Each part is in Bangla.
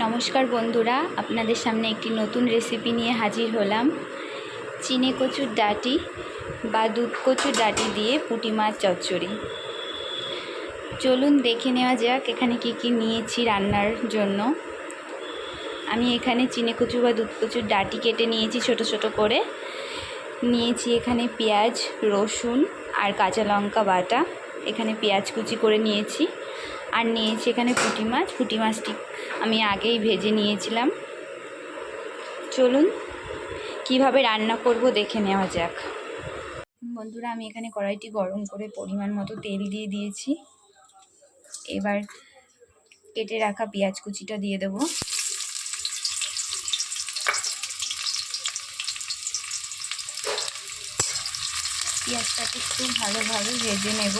নমস্কার বন্ধুরা, আপনাদের সামনে একটি নতুন রেসিপি নিয়ে হাজির হলাম। চিনে কচুর ডাটি বা দুধ কচুর ডাঁটি দিয়ে পুঁটি মাছ চচ্চড়ি। চলুন দেখে নেওয়া যাক এখানে কি কি নিয়েছি রান্নার জন্য। আমি এখানে চিনে কচু বা দুধ কচুর ডাটি কেটে নিয়েছি ছোট ছোট করে। নিয়েছি এখানে পেঁয়াজ, রসুন আর কাঁচা লঙ্কা বাটা। এখানে পেঁয়াজ কুচি করে নিয়েছি। আর নিয়েছি এখানে পুঁটি মাছ। পুঁটি মাছটি আমি আগেই ভেজে নিয়েছিলাম। চলুন, কীভাবে রান্না করব দেখে নেওয়া যাক। বন্ধুরা, আমি এখানে কড়াইটি গরম করে পরিমাণ মতো তেল দিয়ে দিয়েছি। এবার কেটে রাখা পেঁয়াজ কুচিটা দিয়ে দেবো। পেঁয়াজটাকে খুব ভালোভাবে ভেজে নেব।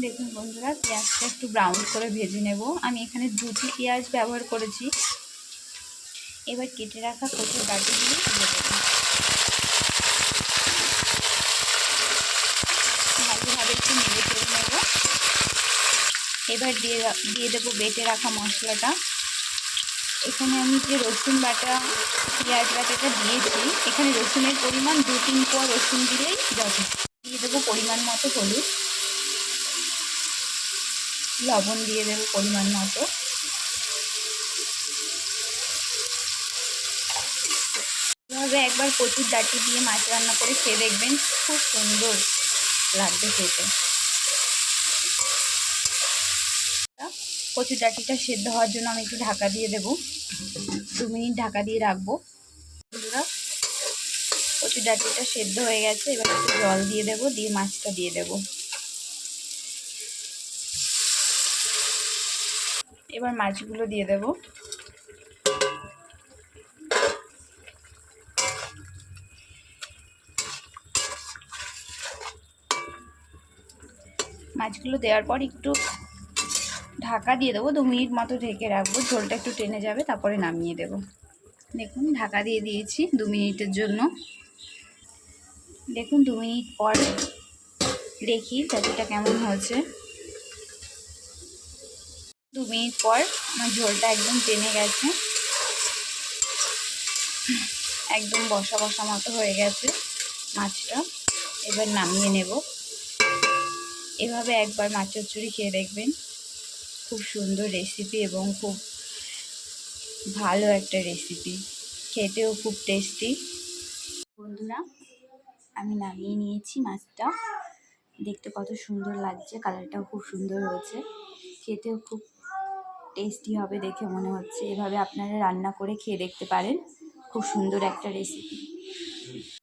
দেখুন বন্ধুরা, পেঁয়াজটা একটু ব্রাউন করে ভেজে নেব। আমি এখানে দুটি পেঁয়াজ ব্যবহার করেছি। এবার কেটে রাখা কচুর ডাটি দিয়ে দেবো। ভালোভাবে একটু নেড়ে চেড়ে নেব। এবার দিয়ে দিয়ে দেবো বেটে রাখা মশলাটা। এখানে আমি যে রসুন বাটা, পেঁয়াজ বাটাটা দিয়েছি, এখানে রসুনের পরিমাণ দু তিন কোয়া রসুন দিলেই যথেষ্ট। দিয়ে দেবো পরিমাণ মতো হলুদ। লবণ দিয়ে দেবো পরিমাণ মতো। এভাবে একবার কচুর ডাটি দিয়ে মাছ রান্না করে খেয়ে দেখবেন খুব সুন্দর লাগবে খেতে। কচুর ডাটিটা সেদ্ধ হওয়ার জন্য আমি একটু ঢাকা দিয়ে দেব। দু মিনিট ঢাকা দিয়ে রাখব। কচুর ডাটিটা সেদ্ধ হয়ে গেছে। এবার একটু জল দিয়ে দেবো, দিয়ে মাছটা দিয়ে দেবো। এবার মাছগুলো দিয়ে দেব। মাছগুলো দেওয়ার পর একটু ঢাকা দিয়ে দেবো, দু মিনিট মতো ঢেকে রাখব। ঝোলটা একটু টেনে যাবে, তারপরে নামিয়ে দেব। দেখুন, ঢাকা দিয়ে দিয়েছি দু মিনিটের জন্য। দেখুন, দু মিনিট পর দেখি চাচিটা কেমন হয়েছে। দু মিনিট পর আমার ঝোলটা একদম টেনে গেছে। একদম বসা বসা মতো হয়ে গেছে মাছটা। এবার নামিয়ে নেব। এভাবে একবার মাছ চচ্চড়ি খেয়ে দেখবেন। খুব সুন্দর রেসিপি এবং খুব ভালো একটা রেসিপি খেতেও খুব টেস্টি বন্ধুরা, আমি নামিয়ে নিয়েছি মাছটা। দেখতে কত সুন্দর লাগছে কালারটাও খুব সুন্দর হয়েছে। খেতেও খুব টেস্টি হবে দেখে মনে হচ্ছে। এভাবে আপনারা রান্না করে খেয়ে দেখতে পারেন। খুব সুন্দর একটা রেসিপি